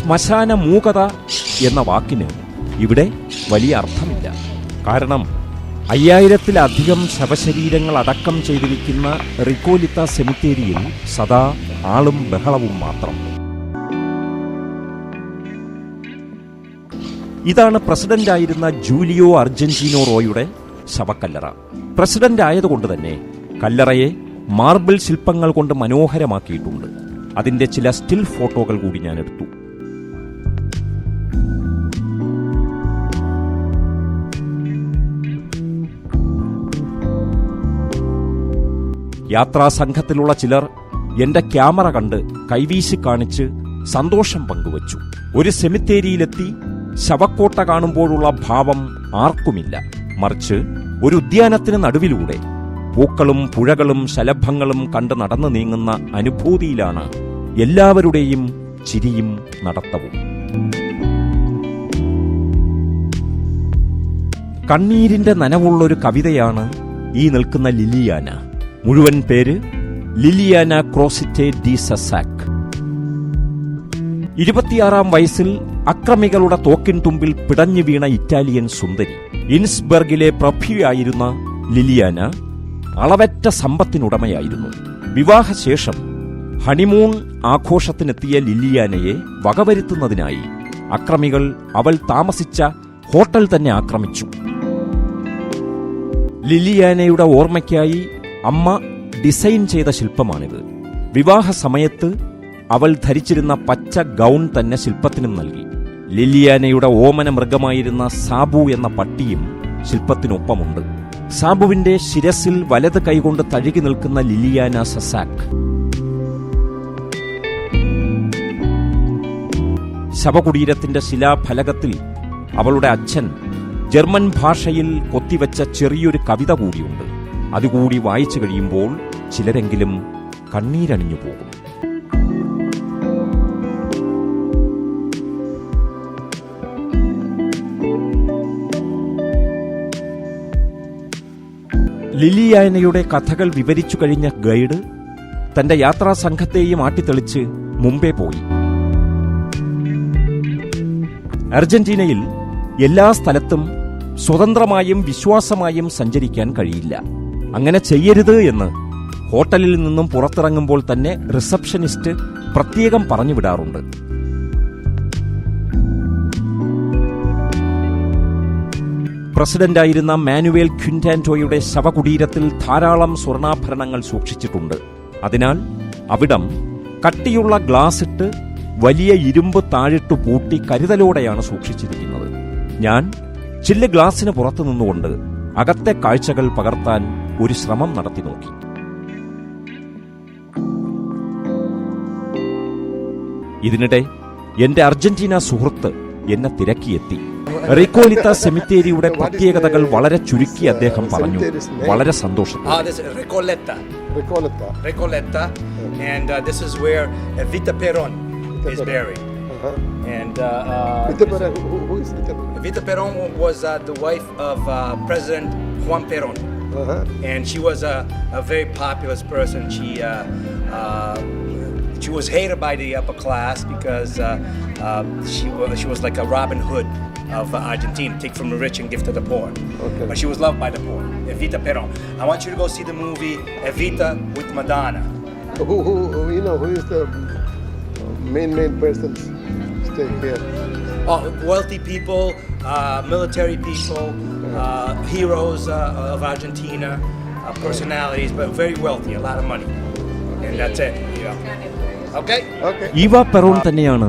ശ്മശാന മൂകത എന്ന വാക്കിന് ഇവിടെ വലിയ അർത്ഥമില്ല. കാരണം അയ്യായിരത്തിലധികം ശവശരീരങ്ങൾ അടക്കം ചെയ്തിരിക്കുന്ന റിക്കോലിത്ത സെമിത്തേരിയിൽ സദാ ആളും ബഹളവും മാത്രം. ഇതാണ് പ്രസിഡന്റായിരുന്ന ജൂലിയോ അർജന്റീനോ റോയുടെ ശവക്കല്ലറ. പ്രസിഡന്റ് ആയതുകൊണ്ട് തന്നെ കല്ലറയെ മാർബിൾ ശില്പങ്ങൾ കൊണ്ട് മനോഹരമാക്കിയിട്ടുണ്ട്. അതിന്റെ ചില സ്റ്റിൽ ഫോട്ടോകൾ കൂടി ഞാൻ എടുത്തു യാത്രാ സംഘത്തിലുള്ള ചിലർ എന്റെ ക്യാമറ കണ്ട് കൈവീശി കാണിച്ച് സന്തോഷം പങ്കുവച്ചു. ഒരു സെമിത്തേരിയിലെത്തി ശവക്കോട്ട കാണുമ്പോഴുള്ള ഭാവം ആർക്കുമില്ല. മറിച്ച് ഒരു ഉദ്യാനത്തിന് നടുവിലൂടെ പൂക്കളും പുഴകളും ശലഭങ്ങളും കണ്ട് നടന്നു നീങ്ങുന്ന അനുഭൂതിയിലാണ് എല്ലാവരുടെയും ചിരിയും നടത്തവും. കണ്ണീരിന്റെ നനവുള്ളൊരു കവിതയാണ് ഈ നിൽക്കുന്ന ലിലിയാന. മുഴുവൻ പേര് ലിലിയാന ക്രോസിറ്റെ ഡി സസാക്. ഇരുപത്തിയാറാം വയസ്സിൽ അക്രമികളുടെ തോക്കിൻ തുമ്പിൽ പിടഞ്ഞു വീണ ഇറ്റാലിയൻ സുന്ദരി ഇൻസ്ബർഗിലെ പ്രഭ്യയായിരുന്ന ലിലിയാന അളവറ്റ സമ്പത്തിനുടമയായിരുന്നു. വിവാഹശേഷം ഹണിമൂൺ ആഘോഷത്തിനെത്തിയ ലിലിയാനയെ വകവരുത്തുന്നതിനായി അക്രമികൾ അവൾ താമസിച്ച ഹോട്ടൽ തന്നെ ആക്രമിച്ചു. ലിലിയാനയുടെ ഓർമ്മയ്ക്കായി അമ്മ ഡിസൈൻ ചെയ്ത ശില്പമാണിത്. വിവാഹ സമയത്ത് അവൾ ധരിച്ചിരുന്ന പച്ച ഗൗൺ തന്നെ ശില്പത്തിനും നൽകി. ലില്ലിയാനയുടെ ഓമന മൃഗമായിരുന്ന സാബു എന്ന പട്ടിയും ശില്പത്തിനൊപ്പമുണ്ട്. സാബുവിന്റെ ശിരസിൽ വലത് കൈകൊണ്ട് തഴുകി നിൽക്കുന്ന ലിലിയാന സസാക്. ശവകുടീരത്തിന്റെ ശിലാഫലകത്തിൽ അവളുടെ അച്ഛൻ ജർമ്മൻ ഭാഷയിൽ കൊത്തിവെച്ച ചെറിയൊരു കവിത കൂടിയുണ്ട്. അതുകൂടി വായിച്ചു കഴിയുമ്പോൾ ചിലരെങ്കിലും കണ്ണീരണിഞ്ഞു പോകും. ലിലിയാനയുടെ കഥകൾ വിവരിച്ചു കഴിഞ്ഞ ഗൈഡ് തന്റെ യാത്രാ സംഘത്തെയും ആട്ടിത്തെളിച്ച് മുംബൈ പോയി. അർജന്റീനയിൽ എല്ലാ സ്ഥലത്തും സ്വതന്ത്രമായും വിശ്വാസമായും സഞ്ചരിക്കാൻ കഴിയില്ല. അങ്ങനെ ചെയ്യരുത് എന്ന് ഹോട്ടലിൽ നിന്നും പുറത്തിറങ്ങുമ്പോൾ തന്നെ റിസപ്ഷനിസ്റ്റ് പ്രത്യേകം പറഞ്ഞു വിടാറുണ്ട്. പ്രസിഡന്റായിരുന്ന മാനുവേൽ ക്വിന്റാന്റോയുടെ ശവകുടീരത്തിൽ ധാരാളം സ്വർണാഭരണങ്ങൾ സൂക്ഷിച്ചിട്ടുണ്ട്. അതിനാൽ അവിടം കട്ടിയുള്ള ഗ്ലാസ് ഇട്ട് വലിയ ഇരുമ്പ് താഴിട്ടു പൂട്ടി കരുതലോടെയാണ് സൂക്ഷിച്ചിരിക്കുന്നത്. ഞാൻ ചില്ല് ഗ്ലാസിന് പുറത്തു നിന്നുകൊണ്ട് അകത്തെ കാഴ്ചകൾ പകർത്താൻ ഒരു ശ്രമം നടത്തി നോക്കി. ഇതിനിടെ എന്റെ അർജന്റീന സുഹൃത്ത് എന്നെ തിരക്കിയെത്തി. റിക്കോലിത്ത സെമിത്തേരിയുടെ പ്രത്യേകതകൾ വളരെ ചുരുക്കി അദ്ദേഹം പറഞ്ഞു. വളരെ സന്തോഷം Juan Perón. Uh-huh. And she was a, a very populous person. She uh, uh, she was hated by the upper class because uh, uh, she was she was like a Robin Hood of uh, Argentina, take from the rich and give to the poor. Okay. But she was loved by the poor. Evita Peron. I want you to go see the movie Evita with Madonna. Who, who, who, you know, who is the main, main person staying here? Oh, wealthy people, uh, military people, uh, heroes uh, of Argentina, uh, personalities, but very wealthy, a lot of money. And that's it. You know. Okay? Okay. Eva Peron തന്നെയാണ്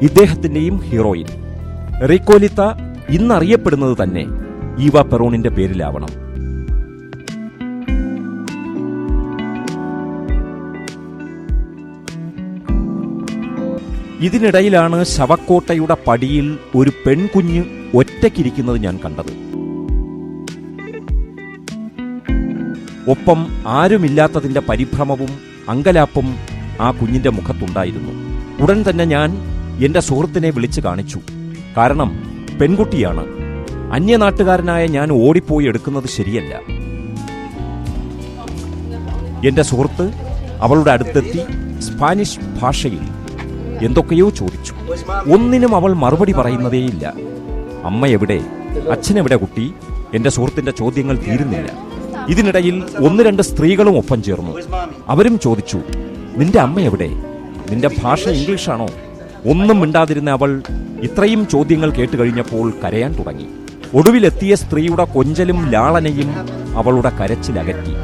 ഇദ്ദേഹത്തിന്റെയും heroine റിക്കോലിത്ത ഇന്നറിയപ്പെടുന്നത് തന്നെ Eva പെറോണിന്റെ പേരിലാവണം ഇതിനിടയിലാണ് ശവക്കോട്ടയുടെ പടിയിൽ ഒരു പെൺകുഞ്ഞ് ഒറ്റയ്ക്കിരിക്കുന്നത് ഞാൻ കണ്ടത്. ഒപ്പം ആരുമില്ലാത്തതിന്റെ പരിഭ്രമവും അങ്കലാപ്പും ആ കുഞ്ഞിന്റെ മുഖത്തുണ്ടായിരുന്നു. ഉടൻ തന്നെ ഞാൻ എന്റെ സുഹൃത്തിനെ വിളിച്ചു കാണിച്ചു. കാരണം പെൺകുട്ടിയാണ്. അന്യനാട്ടുകാരനായ ഞാൻ ഓടിപ്പോയി എടുക്കുന്നത് ശരിയല്ല. എന്റെ സുഹൃത്ത് അവളുടെ അടുത്തെത്തി സ്പാനിഷ് ഭാഷയിൽ എന്തൊക്കെയോ ചോദിച്ചു. ഒന്നിനും അവൾ മറുപടി പറയുന്നതേയില്ല. അമ്മ എവിടെ? അച്ഛനെവിടെ കുട്ടി? എന്റെ സുഹൃത്തിന്റെ ചോദ്യങ്ങൾ തീരുന്നില്ല. ഇതിനിടയിൽ ഒന്ന് രണ്ട് സ്ത്രീകളും ഒപ്പം ചേർന്നു. അവരും ചോദിച്ചു നിന്റെ അമ്മ എവിടെ? നിന്റെ ഭാഷ ഇംഗ്ലീഷാണോ? ഒന്നും മിണ്ടാതിരുന്ന അവൾ ഇത്രയും ചോദ്യങ്ങൾ കേട്ട് കഴിഞ്ഞപ്പോൾ കരയാൻ തുടങ്ങി. ഒടുവിലെത്തിയ സ്ത്രീയുടെ കൊഞ്ചലും ലാളനയും അവളുടെ കരച്ചിലകറ്റി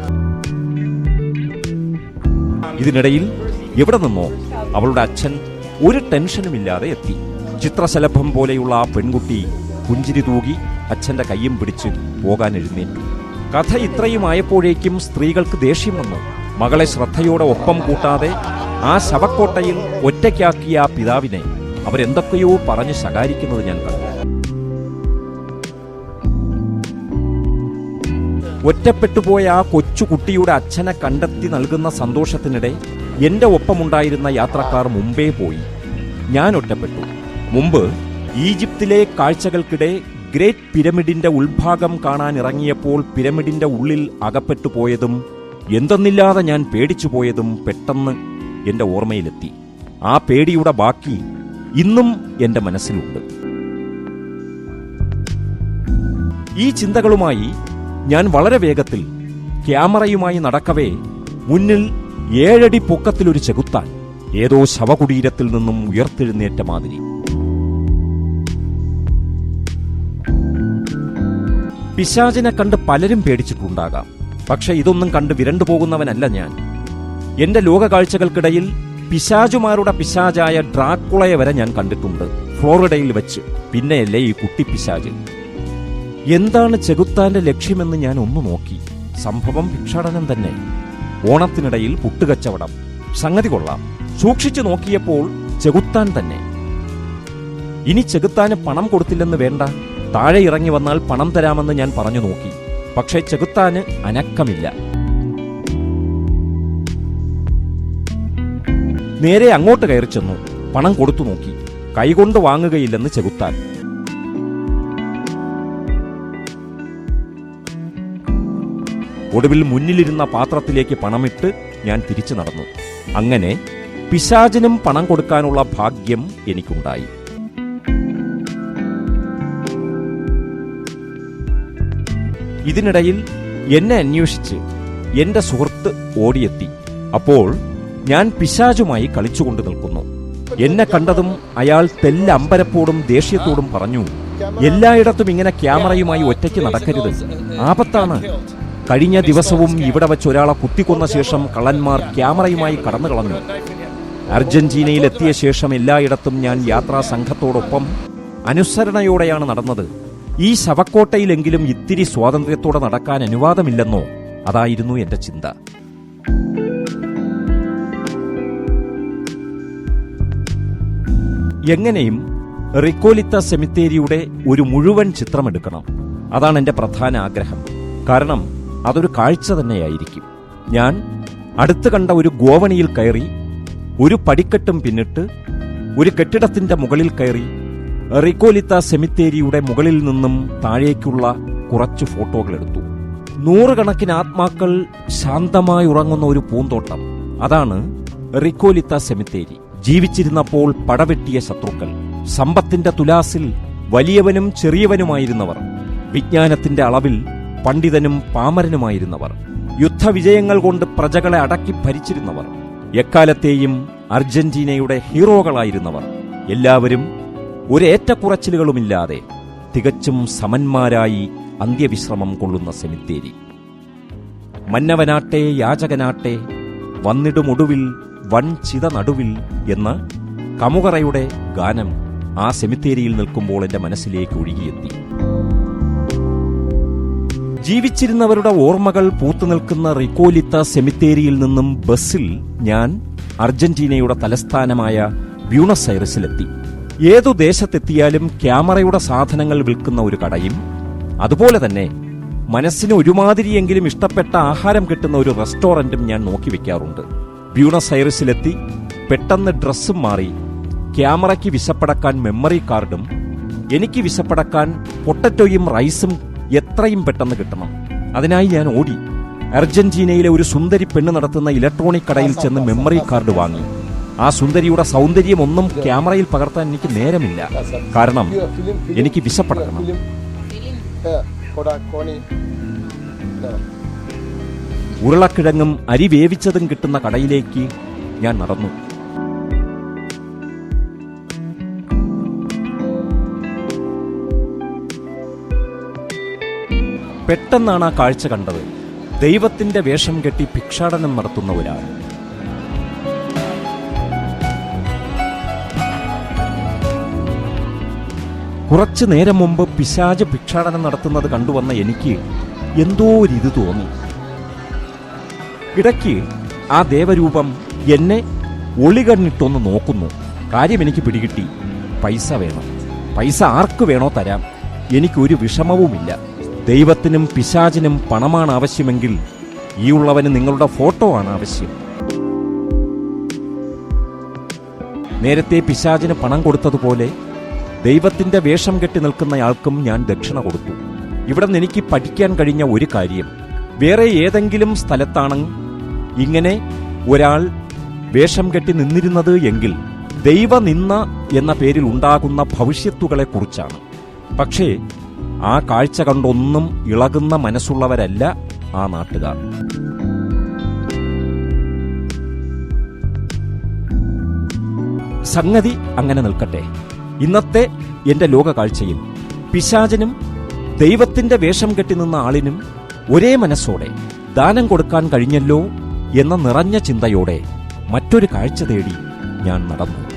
ഇതിനിടയിൽ എവിടെ നിന്നോ അവളുടെ അച്ഛൻ ഒരു ടെൻഷനുമില്ലാതെ എത്തി. ചിത്രശലഭം പോലെയുള്ള ആ പെൺകുട്ടി പുഞ്ചിരി തൂകി അച്ഛന്റെ കയ്യും പിടിച്ച് പോകാൻ എഴുന്നേറ്റു. കഥ ഇത്രയുമായപ്പോഴേക്കും സ്ത്രീകൾക്ക് ദേഷ്യം വന്നു. മകളെ ശ്രദ്ധയോടെ ഒപ്പം കൂട്ടാതെ ആ ശവക്കോട്ടയിൽ ഒറ്റയ്ക്കാക്കിയ ആ പിതാവിനെ അവരെന്തൊക്കെയോ പറഞ്ഞ് ശകാരിക്കുന്നത് ഞാൻ കണ്ടു. ഒറ്റപ്പെട്ടുപോയ ആ കൊച്ചുകുട്ടിയുടെ അച്ഛനെ കണ്ടെത്തി നൽകുന്ന സന്തോഷത്തിനിടെ എന്റെ ഒപ്പമുണ്ടായിരുന്ന യാത്രക്കാർ മുമ്പേ പോയി. ഞാൻ ഒറ്റപ്പെട്ടു. മുമ്പ് ഈജിപ്തിലെ കാഴ്ചകൾക്കിടെ ഗ്രേറ്റ് പിരമിഡിന്റെ ഉൾഭാഗം കാണാൻ ഇറങ്ങിയപ്പോൾ പിരമിഡിന്റെ ഉള്ളിൽ അകപ്പെട്ടു പോയതും എന്തെന്നില്ലാതെ ഞാൻ പേടിച്ചു പോയതും പെട്ടെന്ന് എന്റെ ഓർമ്മയിലെത്തി. ആ പേടിയുടെ ബാക്കി ഇന്നും എന്റെ മനസ്സിലുണ്ട്. ഈ ചിന്തകളുമായി ഞാൻ വളരെ വേഗത്തിൽ ക്യാമറയുമായി നടക്കവേ മുന്നിൽ ഏഴടി പൊക്കത്തിലൊരു ചെകുത്താൻ ഏതോ ശവകുടീരത്തിൽ നിന്നും ഉയർത്തെഴുന്നേറ്റ മാതിരി. പിശാചിനെ കണ്ട് പലരും പേടിച്ചിട്ടുണ്ടാകാം. പക്ഷെ ഇതൊന്നും കണ്ട് വിരണ്ടു പോകുന്നവനല്ല ഞാൻ. എന്റെ ലോകകാഴ്ചകൾക്കിടയിൽ പിശാചുമാരുടെ പിശാചായ ഡ്രാക്കുളയെ വരെ ഞാൻ കണ്ടിട്ടുണ്ട്. ഫ്ലോറിഡയിൽ വെച്ച്. പിന്നെയല്ലേ ഈ കുട്ടി പിശാച്. എന്താണ് ചെകുത്താന്റെ ലക്ഷ്യമെന്ന് ഞാൻ ഒന്ന് നോക്കി. സംഭവം ഭിക്ഷാടനം തന്നെ. ഓണത്തിനിടയിൽ പുട്ടുകച്ചവടം. സംഗതി കൊള്ളാം. സൂക്ഷിച്ചു നോക്കിയപ്പോൾ ചെകുത്താൻ തന്നെ. ഇനി ചെകുത്താന് പണം കൊടുത്തില്ലെന്ന് വേണ്ട. താഴെ ഇറങ്ങി വന്നാൽ പണം തരാമെന്ന് ഞാൻ പറഞ്ഞു നോക്കി. പക്ഷേ ചെകുത്താന് അനക്കമില്ല. നേരെ അങ്ങോട്ട് കയറി ചെന്നു. പണം കൊടുത്തു നോക്കി. കൈകൊണ്ട് വാങ്ങുകയില്ലെന്ന് ചെകുത്താൻ. ഒടുവിൽ മുന്നിലിരുന്ന പാത്രത്തിലേക്ക് പണമിട്ട് ഞാൻ തിരിച്ചു നടന്നു. അങ്ങനെ പിശാചിനും പണം കൊടുക്കാനുള്ള ഭാഗ്യം എനിക്കുണ്ടായി. ഇതിനിടയിൽ എന്നെ അന്വേഷിച്ച് എന്റെ സുഹൃത്ത് ഓടിയെത്തി. അപ്പോൾ ഞാൻ പിശാചുമായി കളിച്ചുകൊണ്ട് നിൽക്കുന്നു. എന്നെ കണ്ടതും അയാൾ തെല്ലമ്പരപ്പോടും ദേഷ്യത്തോടും പറഞ്ഞു എല്ലായിടത്തും ഇങ്ങനെ ക്യാമറയുമായി ഒറ്റയ്ക്ക് നടക്കരുത്. ആപത്താണ്. കഴിഞ്ഞ ദിവസവും ഇവിടെ വെച്ച് ഒരാളെ കുത്തിക്കൊന്ന ശേഷം കള്ളന്മാർ ക്യാമറയുമായി കടന്നു കളഞ്ഞു. അർജന്റീനയിൽ എത്തിയ ശേഷം എല്ലായിടത്തും ഞാൻ യാത്രാ സംഘത്തോടൊപ്പം അനുസരണയോടെയാണ് നടന്നത്. ഈ ശവക്കോട്ടയിലെങ്കിലും ഇത്തിരി സ്വാതന്ത്ര്യത്തോടെ നടക്കാൻ അനുവാദമില്ലെന്നോ അതായിരുന്നു എന്റെ ചിന്ത. എങ്ങനെയും റിക്കോലിത്ത സെമിത്തേരിയുടെ ഒരു മുഴുവൻ ചിത്രമെടുക്കണം. അതാണ് എന്റെ പ്രധാന ആഗ്രഹം. കാരണം അതൊരു കാഴ്ച തന്നെയായിരിക്കും. ഞാൻ അടുത്ത് കണ്ട ഒരു ഗോവണിയിൽ കയറി ഒരു പടിക്കെട്ടും പിന്നിട്ട് ഒരു കെട്ടിടത്തിന്റെ മുകളിൽ കയറി റിക്കോലിത്ത സെമിത്തേരിയുടെ മുകളിൽ നിന്നും താഴേക്കുള്ള കുറച്ച് ഫോട്ടോകൾ എടുത്തു. നൂറുകണക്കിന് ആത്മാക്കൾ ശാന്തമായി ഉറങ്ങുന്ന ഒരു പൂന്തോട്ടം. അതാണ് റിക്കോലിത്ത സെമിത്തേരി. ജീവിച്ചിരുന്നപ്പോൾ പടവെട്ടിയ ശത്രുക്കൾ. സമ്പത്തിന്റെ തുലാസിൽ വലിയവനും ചെറിയവനുമായിരുന്നവർ. വിജ്ഞാനത്തിന്റെ അളവിൽ പണ്ഡിതനും പാമരനുമായിരുന്നവർ. യുദ്ധവിജയങ്ങൾ കൊണ്ട് പ്രജകളെ അടക്കി ഭരിച്ചിരുന്നവർ. എക്കാലത്തെയും അർജന്റീനയുടെ ഹീറോകളായിരുന്നവർ. എല്ലാവരും ഒരേറ്റക്കുറച്ചിലുകളുമില്ലാതെ തികച്ചും സമന്മാരായി അന്ത്യവിശ്രമം കൊള്ളുന്ന സെമിത്തേരി. മന്നവനാട്ടെ യാചകനാട്ടെ വന്നിടുമൊടുവിൽ വൺ ചിത നടുവിൽ എന്ന കമുകറയുടെ ഗാനം ആ സെമിത്തേരിയിൽ നിൽക്കുമ്പോൾ എന്റെ മനസ്സിലേക്ക് ഒഴുകിയെത്തി. ജീവിച്ചിരുന്നവരുടെ ഓർമ്മകൾ പൂത്തുനിൽക്കുന്ന റിക്കോലിത്ത സെമിത്തേരിയിൽ നിന്നും ബസ്സിൽ ഞാൻ അർജന്റീനയുടെ തലസ്ഥാനമായ ബ്യൂണസ് ഐറസിലെത്തി. ഏതു ദേശത്തെത്തിയാലും ക്യാമറയുടെ സാധനങ്ങൾ വിൽക്കുന്ന ഒരു കടയും അതുപോലെ തന്നെ മനസ്സിന് ഒരുമാതിരിയെങ്കിലും ഇഷ്ടപ്പെട്ട ആഹാരം കിട്ടുന്ന ഒരു റെസ്റ്റോറന്റും ഞാൻ നോക്കി വെക്കാറുണ്ട്. ബ്യൂണസ് ഐറസിലെത്തി പെട്ടെന്ന് ഡ്രസ്സും മാറി ക്യാമറയ്ക്ക് വിശപ്പടക്കാൻ മെമ്മറി കാർഡും എനിക്ക് വിശപ്പടക്കാൻ പൊട്ടറ്റോയും റൈസും എത്രയും പെട്ടെന്ന് കിട്ടണം. അതിനായി ഞാൻ ഓടി. അർജന്റീനയിലെ ഒരു സുന്ദരി പെണ്ണ് നടത്തുന്ന ഇലക്ട്രോണിക് കടയിൽ ചെന്ന് മെമ്മറി കാർഡ് വാങ്ങി. ആ സുന്ദരിയുടെ സൗന്ദര്യം ഒന്നും ക്യാമറയിൽ പകർത്താൻ എനിക്ക് നേരമില്ല. കാരണം എനിക്ക് വിശപ്പടക്കണം. ഉരുളക്കിഴങ്ങും അരി വേവിച്ചതും കിട്ടുന്ന കടയിലേക്ക് ഞാൻ നടന്നു. പെട്ടെന്നാണ് ആ കാഴ്ച കണ്ടത്. ദൈവത്തിന്റെ വേഷം കെട്ടി ഭിക്ഷാടനം നടത്തുന്ന ഒരാൾ. കുറച്ചു നേരം മുമ്പ് പിശാജ് ഭിക്ഷാടനം നടത്തുന്നത് കണ്ടുവന്ന എനിക്ക് എന്തോ ഒരു ഇത് തോന്നി. ഇടയ്ക്ക് ആ ദേവരൂപം എന്നെ ഒളികണ്ണിട്ടൊന്ന് നോക്കുന്നു. കാര്യം എനിക്ക് പിടികിട്ടി. പൈസ വേണം. പൈസ ആർക്ക് വേണോ തരാം. എനിക്കൊരു വിഷമവുമില്ല. ദൈവത്തിനും പിശാചിനും പണമാണ് ആവശ്യമെങ്കിൽ ഈ ഉള്ളവന് നിങ്ങളുടെ ഫോട്ടോ ആണ് ആവശ്യം. നേരത്തെ പിശാചിന് പണം കൊടുത്തതുപോലെ ദൈവത്തിന്റെ വേഷം കെട്ടി നിൽക്കുന്നയാൾക്കും ഞാൻ ദക്ഷിണ കൊടുത്തു. ഇവിടെ നിന്ന് എനിക്ക് പഠിക്കാൻ കഴിഞ്ഞ ഒരു കാര്യം. വേറെ ഏതെങ്കിലും സ്ഥലത്താണ് ഇങ്ങനെ ഒരാൾ വേഷം കെട്ടി നിന്നിരുന്നത് എങ്കിൽ ദൈവനിന്ന എന്ന പേരിൽ ഉണ്ടാകുന്ന ഭവിഷ്യത്തുകളെക്കുറിച്ചാണ് പക്ഷേ ആ കാഴ്ച കണ്ടൊന്നും ഇളകുന്ന മനസ്സുള്ളവരല്ല ആ നാട്ടുകാർ. സംഗതി അങ്ങനെ നിൽക്കട്ടെ. ഇന്നത്തെ എന്റെ ലോക കാഴ്ചയിൽ പിശാചനും ദൈവത്തിന്റെ വേഷം കെട്ടി നിന്ന ആളിനും ഒരേ മനസ്സോടെ ദാനം കൊടുക്കാൻ കഴിഞ്ഞല്ലോ എന്ന നിറഞ്ഞ ചിന്തയോടെ മറ്റൊരു കാഴ്ച തേടി ഞാൻ നടന്നു.